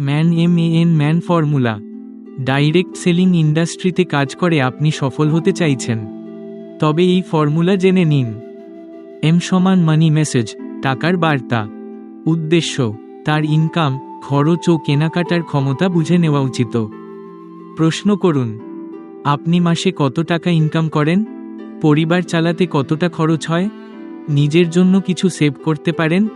Man M A N man formula. Direct selling ইন্ডাস্ট্রিতে কাজ করে আপনি সফল হতে চাইছেন। তবে এই ফর্মুলা জেনে নিন। এম সমান মানি মেসেজ, টাকার বার্তা। উদ্দেশ্য, তার ইনকাম, খরচ ও কেনাকাটার ক্ষমতা বুঝে নেওয়া উচিত। প্রশ্ন করুন, আপনি মাসে কত টাকা ইনকাম করেন? পরিবার চালাতে কতটা খরচ হয়? নিজের জন্য কিছু সেভ করতে পারেন?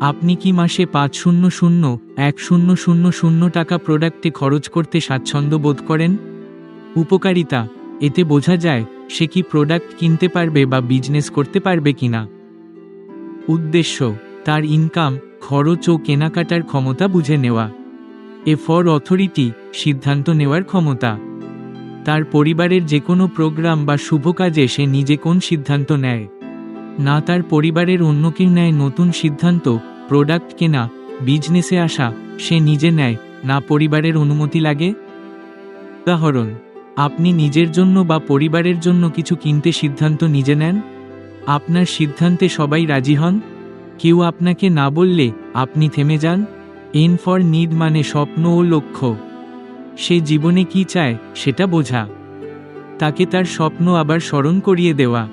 আপনি কি মাসে পাঁচ শূন্য শূন্য, এক শূন্য শূন্য শূন্য টাকা প্রোডাক্টে খরচ করতে স্বাচ্ছন্দ্য বোধ করেন? উপকারিতা, এতে বোঝা যায় সে কি প্রোডাক্ট কিনতে পারবে বা বিজনেস করতে পারবে কিনা। উদ্দেশ্য, তার ইনকাম খরচ ও কেনাকাটার ক্ষমতা বুঝে নেওয়া। এ ফর অথরিটি সিদ্ধান্ত নেওয়ার ক্ষমতা। তার পরিবারের যে কোনো প্রোগ্রাম বা শুভ কাজে সে নিজে কোন সিদ্ধান্ত নেয়? না তার পরিবারের অন্য কেউ নেয় নতুন সিদ্ধান্ত প্রোডাক্ট কেনা বিজনেসে আসা, সে নিজে নেয়, না পরিবারের অনুমতি লাগে? উদাহরণ, আপনি নিজের জন্য বা পরিবারের জন্য কিছু কিনতে সিদ্ধান্ত নিজে নেন? আপনার সিদ্ধান্তে সবাই রাজি হন? কেউ আপনাকে না বললে আপনি থেমে যান? এন ফর নিড মানে স্বপ্ন ও লক্ষ্য। সে জীবনে কি চায়, সেটা বোঝা। তাকে তার স্বপ্ন আবার স্মরণ করিয়ে দেওয়া।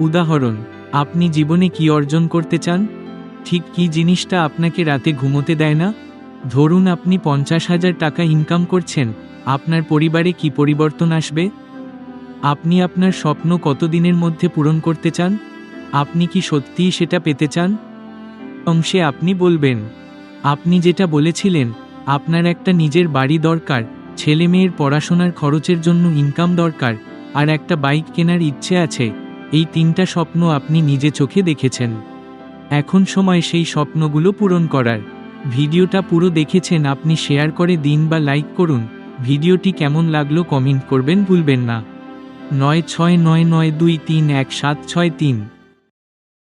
উদাহরণ আপনি জীবনে কি অর্জন করতে চান? ঠিক কি জিনিসটা আপনাকে রাতে ঘুমোতে দেয় না? ধরুন আপনি পঞ্চাশ হাজার টাকা ইনকাম করছেন, আপনার পরিবারে কি পরিবর্তন আসবে? আপনি আপনার স্বপ্ন কতদিনের মধ্যে পূরণ করতে চান? আপনি কি সত্যিই সেটা পেতে চান? অংশে আপনি বলবেন, আপনি যেটা বলেছিলেন, আপনার একটা নিজের বাড়ি দরকার ছেলে মেয়ের পড়াশোনার খরচের জন্য ইনকাম দরকার, আর একটা বাইক কেনার ইচ্ছে আছে এই তিনটা স্বপ্ন আপনি নিজে চোখে দেখেছেন। এখন সময় সেই স্বপ্নগুলো পূরণ করার। ভিডিওটা পুরো দেখেছেন, আপনি শেয়ার করে দিন বা লাইক করুন। ভিডিওটি কেমন লাগল কমেন্ট করবেন ভুলবেন না। নয় ছয় নয় নয় দুই তিন এক সাত ছয় তিন।